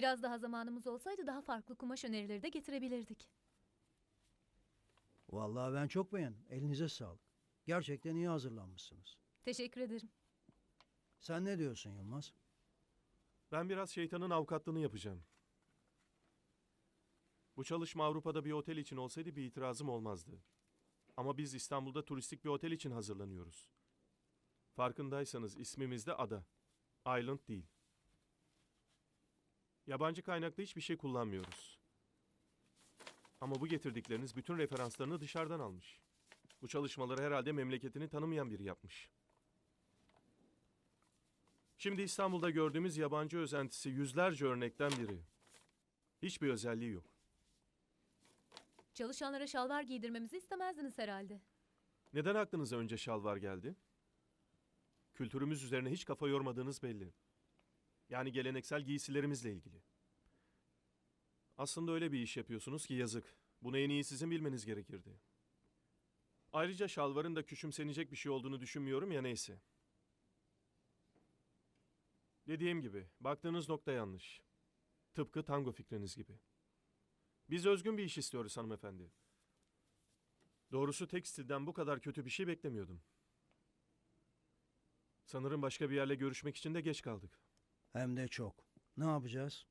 Biraz daha zamanımız olsaydı daha farklı kumaş önerileri de getirebilirdik. Vallahi ben çok beğendim. Elinize sağlık. Gerçekten iyi hazırlanmışsınız. Teşekkür ederim. Sen ne diyorsun Yılmaz? Ben biraz şeytanın avukatlığını yapacağım. Bu çalışma Avrupa'da bir otel için olsaydı bir itirazım olmazdı. Ama biz İstanbul'da turistik bir otel için hazırlanıyoruz. Farkındaysanız ismimiz de ada. Island değil. Yabancı kaynaklı hiçbir şey kullanmıyoruz. Ama bu getirdikleriniz bütün referanslarını dışarıdan almış. Bu çalışmaları herhalde memleketini tanımayan biri yapmış. Şimdi İstanbul'da gördüğümüz yabancı özentisi yüzlerce örnekten biri. Hiçbir özelliği yok. Çalışanlara şalvar giydirmemizi istemezdiniz herhalde. Neden aklınıza önce şalvar geldi? Kültürümüz üzerine hiç kafa yormadığınız belli. Yani geleneksel giysilerimizle ilgili. Aslında öyle bir iş yapıyorsunuz ki yazık. Bunu en iyi sizin bilmeniz gerekirdi. Ayrıca şalvarın da küçümsenecek bir şey olduğunu düşünmüyorum ya neyse. Dediğim gibi, baktığınız nokta yanlış. Tıpkı tango fikriniz gibi. Biz özgün bir iş istiyoruz hanımefendi. Doğrusu tekstilden bu kadar kötü bir şey beklemiyordum. Sanırım başka bir yerle görüşmek için de geç kaldık. Hem de çok. Ne yapacağız?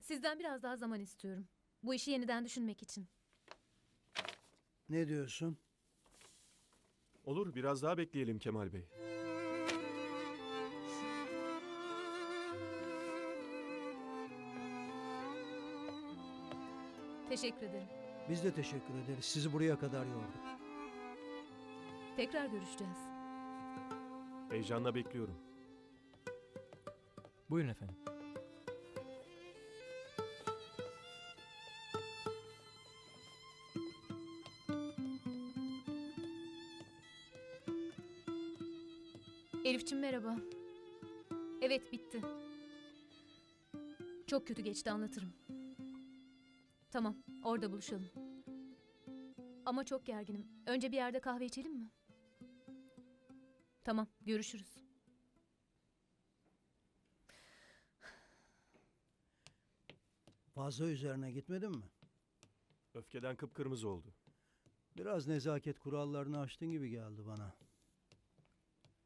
Sizden biraz daha zaman istiyorum. Bu işi yeniden düşünmek için. Ne diyorsun? Olur, biraz daha bekleyelim Kemal Bey. Teşekkür ederim. Biz de teşekkür ederiz. Sizi buraya kadar yorduk. Tekrar görüşeceğiz. Heyecanla bekliyorum. Buyurun efendim. Elifçim merhaba. Evet bitti. Çok kötü geçti anlatırım. Tamam orada buluşalım. Ama çok gerginim. Önce bir yerde kahve içelim mi? Tamam görüşürüz. Fazla üzerine gitmedin mi? Öfkeden kıpkırmızı oldu. Biraz nezaket kurallarını aştın gibi geldi bana.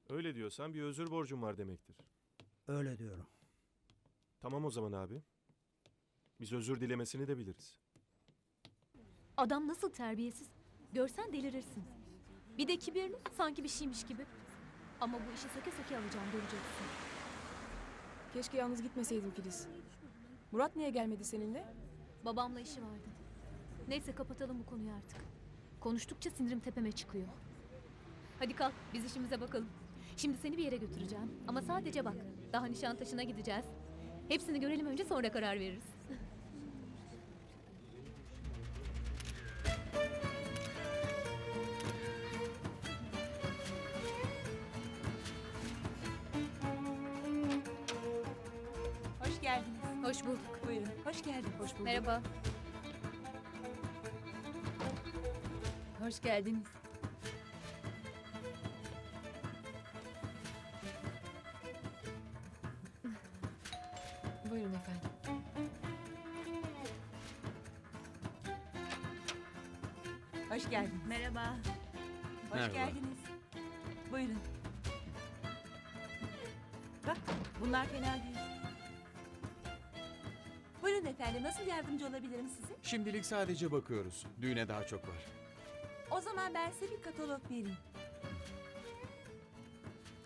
Öyle diyorsan bir özür borcum var demektir. Öyle diyorum. Tamam o zaman abi. Biz özür dilemesini de biliriz. Adam nasıl terbiyesiz. Görsen delirirsin. Bir de kibirli sanki bir şeymiş gibi. Ama bu işi söke söke alacağım göreceksin. Keşke yalnız gitmeseydin Filiz. Murat niye gelmedi seninle? Babamla işi vardı. Neyse kapatalım bu konuyu artık. Konuştukça sinirim tepeme çıkıyor. Hadi kalk biz işimize bakalım. Şimdi seni bir yere götüreceğim. Ama sadece bak. Daha Nişantaşı'na gideceğiz. Hepsini görelim önce sonra karar veririz. Hoş bulduk. Buyurun. Hoş geldin. Hoş bulduk. Merhaba. Hoş geldiniz. Buyurun efendim. Hoş geldin. Merhaba. Hoş Merhaba. geldiniz. Buyurun. Bak bunlar fena değil. Buyurun efendim nasıl yardımcı olabilirim size? Şimdilik sadece bakıyoruz. Düğüne daha çok var. O zaman ben size bir katalog vereyim.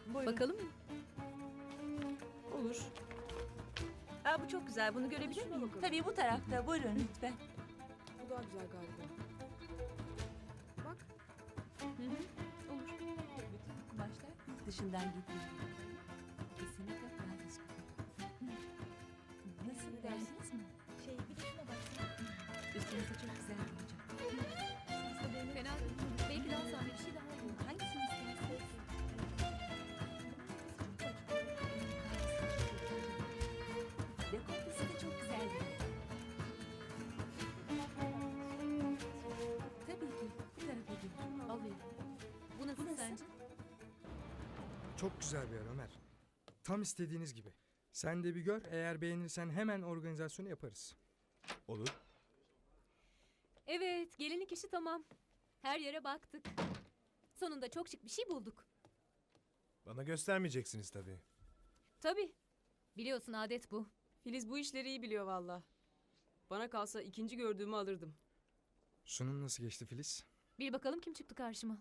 Buyurun. Bakalım mı? Olur. Aa, bu çok güzel. Bunu görebilir miyim? Tabii bu tarafta. Buyurun lütfen. Bu daha güzel galiba. Bak. Olur. Bütün kumaşlar dışından getirildi. Dersiniz mi? Şey bir de şuna baksana. Üstünüze çok güzel olacak. Fena değil. Belki daha sonra bir şey daha olur. Hangisini istersiniz? Dekoltesi de çok güzel. Tabii ki. Bu tarafa gelin. Alayım. Bu nasıl, Bu nasıl? sence? Çok güzel bir yer Ömer. Tam istediğiniz gibi. Sen de bir gör. Eğer beğenirsen hemen organizasyonu yaparız. Olur. Evet, gelinlik işi tamam. Her yere baktık. Sonunda çok şık bir şey bulduk. Bana göstermeyeceksiniz tabii. Tabii. Biliyorsun adet bu. Filiz bu işleri iyi biliyor valla. Bana kalsa ikinci gördüğümü alırdım. Sunum nasıl geçti Filiz? Bir bakalım kim çıktı karşıma.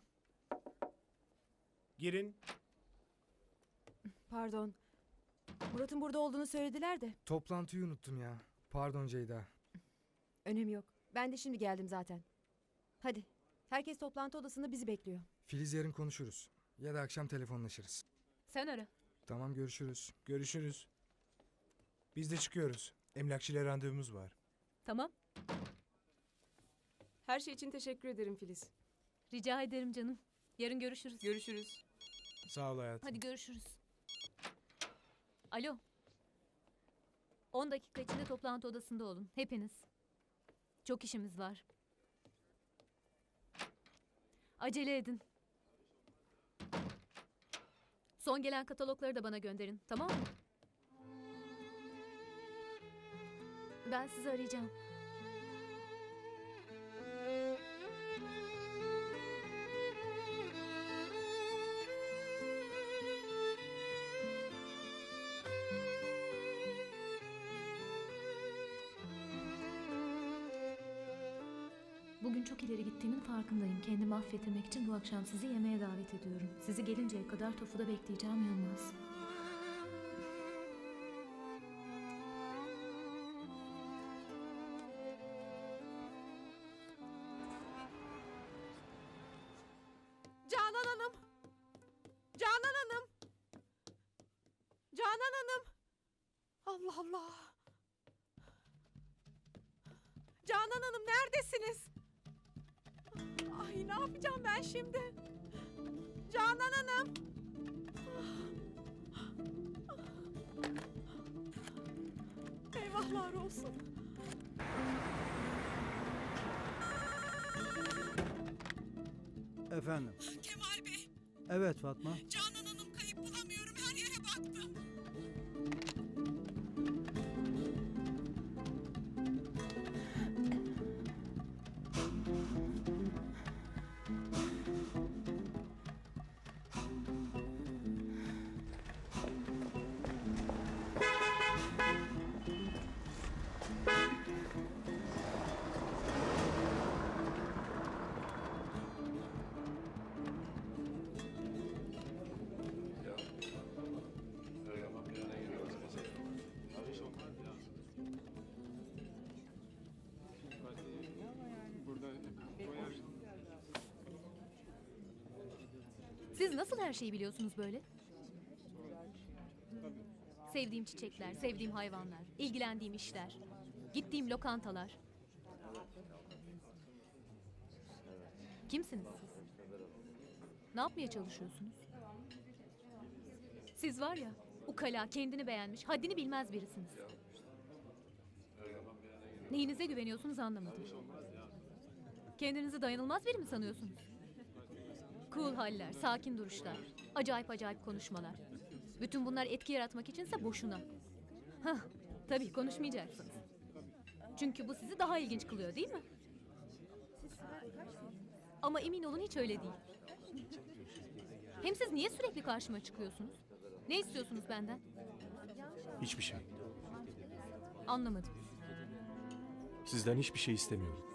Girin. Pardon. Murat'ın burada olduğunu söylediler de. Toplantıyı unuttum ya. Pardon Ceyda. Önemi yok. Ben de şimdi geldim zaten. Hadi. Herkes toplantı odasında bizi bekliyor. Filiz yarın konuşuruz. Ya da akşam telefonlaşırız. Sen ara. Tamam görüşürüz. Görüşürüz. Biz de çıkıyoruz. Emlakçıyla randevumuz var. Tamam. Her şey için teşekkür ederim Filiz. Rica ederim canım. Yarın görüşürüz. Görüşürüz. Sağ ol hayatım. Hadi görüşürüz. Alo. 10 dakika içinde toplantı odasında olun. Hepiniz. Çok işimiz var. Acele edin. Son gelen katalogları da bana gönderin. Tamam mı? Ben sizi arayacağım. Çok ileri gittiğimin farkındayım. Kendimi affettirmek için bu akşam sizi yemeğe davet ediyorum. Sizi gelinceye kadar tofuda bekleyeceğim Yılmaz. Canan Hanım. Canan Hanım. Canan Hanım. Allah Allah. Canan Hanım neredesiniz? Ay ne yapacağım ben şimdi? Canan Hanım. Eyvahlar olsun. Efendim. Kemal Bey, Evet Fatma. Canan Siz nasıl her şeyi biliyorsunuz böyle? Sevdiğim çiçekler, sevdiğim hayvanlar, ilgilendiğim işler, gittiğim lokantalar. Kimsiniz siz? Ne yapmaya çalışıyorsunuz? Siz var ya, ukala, kendini beğenmiş, haddini bilmez birisiniz. Neyinize güveniyorsunuz anlamadım. Kendinizi dayanılmaz biri mi sanıyorsunuz? Cool haller, sakin duruşlar, acayip acayip konuşmalar. Bütün bunlar etki yaratmak içinse boşuna. Hah, tabii konuşmayacaksınız. Çünkü bu sizi daha ilginç kılıyor değil mi? Ama emin olun hiç öyle değil. Hem siz niye sürekli karşıma çıkıyorsunuz? Ne istiyorsunuz benden? Hiçbir şey. Anlamadım. Sizden hiçbir şey istemiyorum.